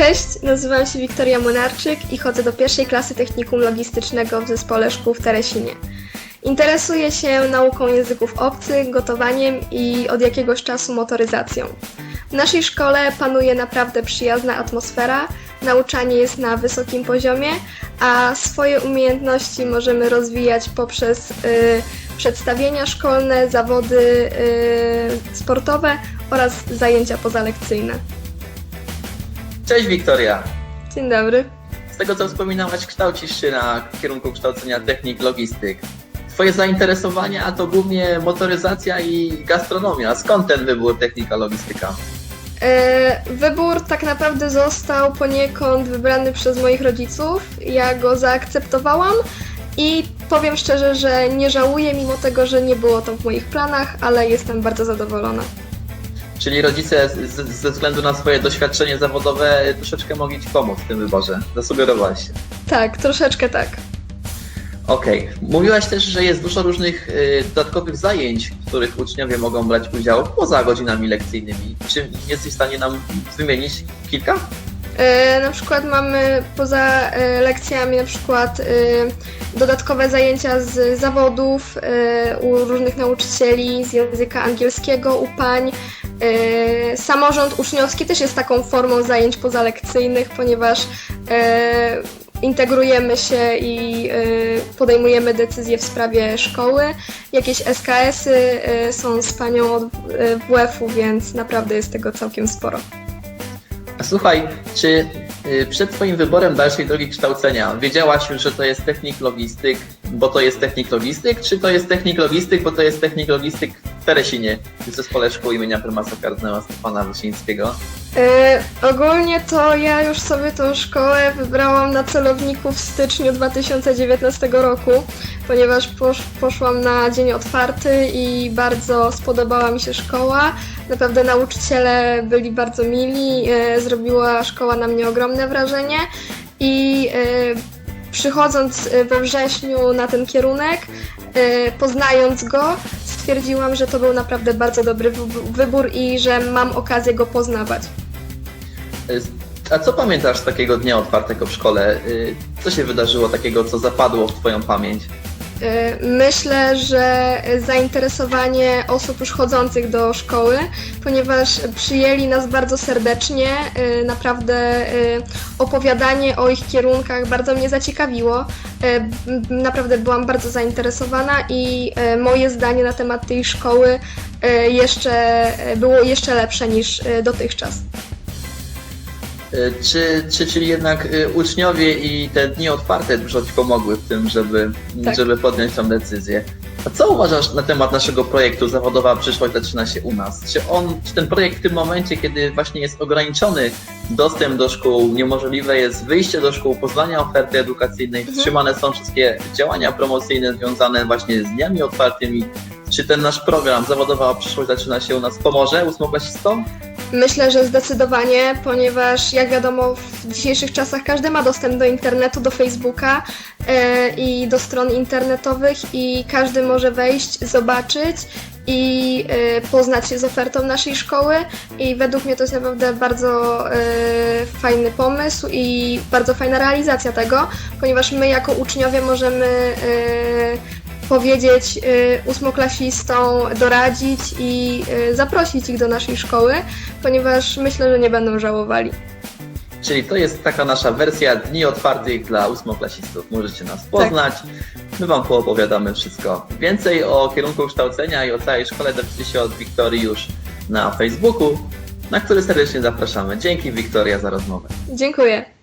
Cześć, nazywam się Wiktoria Młynarczyk i chodzę do pierwszej klasy technikum logistycznego w zespole szkół w Teresinie. Interesuję się nauką języków obcych, gotowaniem i od jakiegoś czasu motoryzacją. W naszej szkole panuje naprawdę przyjazna atmosfera, nauczanie jest na wysokim poziomie, a swoje umiejętności możemy rozwijać poprzez y, przedstawienia szkolne, zawody y, sportowe oraz zajęcia pozalekcyjne. Cześć Wiktoria! Dzień dobry. Z tego co wspominałaś, kształcisz się na kierunku kształcenia technik logistyk. Twoje zainteresowania to głównie motoryzacja i gastronomia. Skąd ten wybór technika logistyka? E, Wybór tak naprawdę został poniekąd wybrany przez moich rodziców. Ja go zaakceptowałam i powiem szczerze, że nie żałuję, mimo tego, że nie było to w moich planach, ale jestem bardzo zadowolona. Czyli rodzice z, ze względu na swoje doświadczenie zawodowe troszeczkę mogli Ci pomóc w tym wyborze. Zasugerowałaś się. Tak, troszeczkę tak. Okej. Mówiłaś też, że jest dużo różnych y, dodatkowych zajęć, w których uczniowie mogą brać udział poza godzinami lekcyjnymi. Czy jesteś w stanie nam wymienić kilka? E, Na przykład mamy poza e, lekcjami na przykład e, dodatkowe zajęcia z zawodów e, u różnych nauczycieli z języka angielskiego, u pań. E, Samorząd uczniowski też jest taką formą zajęć pozalekcyjnych, ponieważ e, integrujemy się i e, podejmujemy decyzje w sprawie szkoły. Jakieś SKS-y są z panią od WF-u, więc naprawdę jest tego całkiem sporo. A Słuchaj, czy przed Twoim wyborem dalszej drogi kształcenia wiedziałaś już, że to jest technik logistyk, bo to jest technik logistyk, czy to jest technik logistyk, bo to jest technik logistyk Teresinie, w zespole szkół imienia prymasa kardynała Stefana Wyszyńskiego? E, ogólnie to ja już sobie tą szkołę wybrałam na celowniku w styczniu 2019 roku, ponieważ posz, poszłam na dzień otwarty i bardzo spodobała mi się szkoła. Naprawdę nauczyciele byli bardzo mili, e, zrobiła szkoła na mnie ogromne wrażenie i e, przychodząc we wrześniu na ten kierunek, poznając go, stwierdziłam, że to był naprawdę bardzo dobry wy- wybór i że mam okazję go poznawać. Y, A co pamiętasz z takiego dnia otwartego w szkole? Y, Co się wydarzyło takiego, co zapadło w Twoją pamięć? Y, Myślę, że zainteresowanie osób już chodzących do szkoły, ponieważ przyjęli nas bardzo serdecznie, y, naprawdę y, opowiadanie o ich kierunkach bardzo mnie zaciekawiło. Naprawdę byłam bardzo zainteresowana i moje zdanie na temat tej szkoły jeszcze było jeszcze lepsze niż dotychczas. Y, Czy, czy, czyli jednak y, uczniowie i te dni otwarte dużo Ci pomogły w tym, żeby, Tak. żeby podjąć tą decyzję? A co uważasz na temat naszego projektu Zawodowa Przyszłość zaczyna się u nas? Czy on, czy ten projekt w tym momencie, kiedy właśnie jest ograniczony dostęp do szkół, niemożliwe jest wyjście do szkół, poznanie oferty edukacyjnej, Mhm. wstrzymane są wszystkie działania promocyjne związane właśnie z dniami otwartymi, czy ten nasz program Zawodowa Przyszłość zaczyna się u nas pomoże ósmoklasistom? Myślę, że zdecydowanie, ponieważ jak wiadomo w dzisiejszych czasach każdy ma dostęp do internetu, do Facebooka e, i do stron internetowych i każdy może wejść, zobaczyć i e, poznać się z ofertą naszej szkoły. I według mnie to jest naprawdę bardzo e, fajny pomysł i bardzo fajna realizacja tego, ponieważ my jako uczniowie możemy powiedzieć y, ósmoklasistom, doradzić i y, zaprosić ich do naszej szkoły, ponieważ myślę, że nie będą żałowali. Czyli to jest taka nasza wersja dni otwartych dla ósmoklasistów. Możecie nas poznać. My Wam poopowiadamy wszystko. Więcej o kierunku kształcenia i o całej szkole dowiecie się od Wiktorii już na Facebooku, na który serdecznie zapraszamy. Dzięki Wiktoria za rozmowę. Dziękuję.